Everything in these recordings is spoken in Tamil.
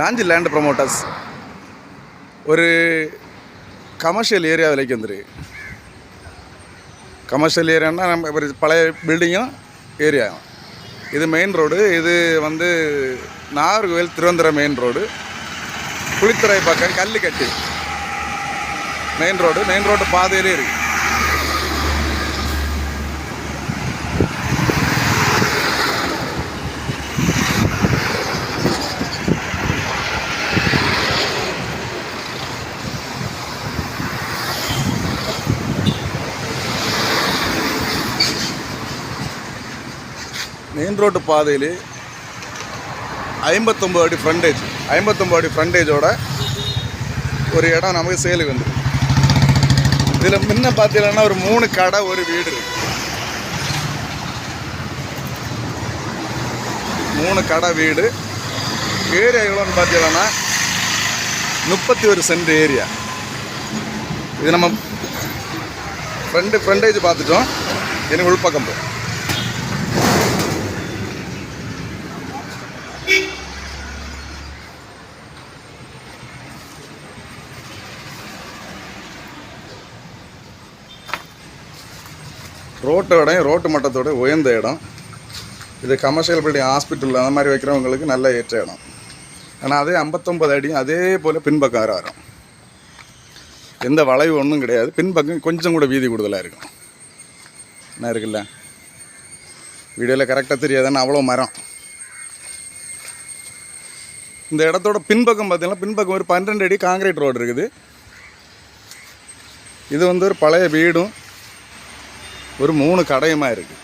நாஞ்சி லேண்ட் ப்ரொமோட்டர்ஸ் ஒரு கமர்ஷியல் ஏரியா விலைக்கு வந்துரு. கமர்ஷியல் ஏரியான்னா நம்ம ஒரு பழைய பில்டிங்கும் ஏரியா இது மெயின் ரோடு இது வந்து நாகர்கோவில் திருவந்திரம் மெயின் ரோடு குளித்துறை பக்கம் Kallukatti main road main road பாதையிலே இருக்குது மெயின் ரோட்டு பாதையில் ஐம்பத்தொம்பது அடி ஃப்ரண்டேஜ் ஐம்பத்தொம்பது அடி ஃப்ரண்டேஜோட ஒரு இடம் நமக்கு சேலுக்கு வந்து இதில் முன்ன பார்த்தீங்கன்னா ஒரு மூணு கடை ஒரு வீடு இருக்கு. மூணு கடை வீடு. ஏரியா எவ்வளோன்னு பார்த்தீங்கன்னா முப்பத்தி ஒரு சென்ட் ஏரியா இது நம்ம ஃப்ரெண்டு ஃப்ரெண்டேஜ் பார்த்துட்டோம். எனக்கு உள்பக்கம் போ ரோட்டோட ரோட்டு மட்டத்தோட உயர்ந்த இடம். இது கமர்ஷியல் பில்டிங் ஹாஸ்பிட்டல் அந்த மாதிரி வைக்கிறவங்களுக்கு நல்ல ஏற்ற இடம். ஆனால் அதே ஐம்பத்தொம்பது அடி அதே போல் பின்பக்கம் வேறு வரும் எந்த வளைவு ஒன்றும் கிடையாது. பின்பக்கம் கொஞ்சம் கூட வீதி கூடுதலாக இருக்கும். என்ன இருக்குல்ல? வீடியோவில் கரெக்டாக தெரியாதுன்னு அவ்வளோ மரம். இந்த இடத்தோட பின்பக்கம் பார்த்திங்கன்னா பின்பக்கம் ஒரு பன்னெண்டு அடி காங்கிரீட் ரோடு இருக்குது. இது வந்து ஒரு பழைய வீடும். ஒரு மூணு கடையுமா இருக்கு?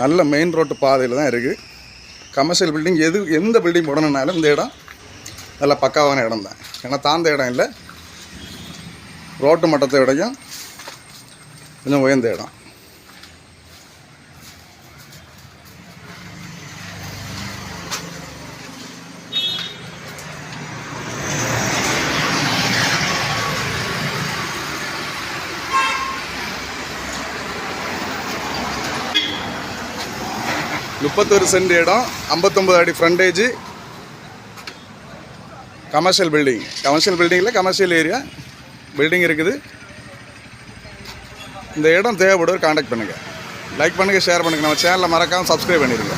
நல்ல மெயின் ரோட்டு பாதையில் தான் இருக்குது கமர்ஷியல் பில்டிங் எது எந்த பில்டிங் போடணுன்னாலும் இந்த இடம் நல்லா பக்காவான இடம் தான். ஏன்னா தாழ்ந்த இடம் இல்லை. ரோட்டு மட்டத்தை விடையும் கொஞ்சம் உயர்ந்த இடம். முப்பத்தொரு சென்ட் இடம் ஐம்பத்தொம்பது அடி ஃப்ரண்டேஜு கமர்ஷியல் பில்டிங் கமர்ஷியல் பில்டிங்கில் கமர்ஷியல் ஏரியா பில்டிங் இருக்குது. இந்த இடம் தேவைப்படுவர் காண்டாக்ட் பண்ணுங்கள் லைக் பண்ணுங்கள் ஷேர் பண்ணுங்கள் நம்ம சேனலை மறக்காமல் சப்ஸ்கிரைப் பண்ணிடுங்க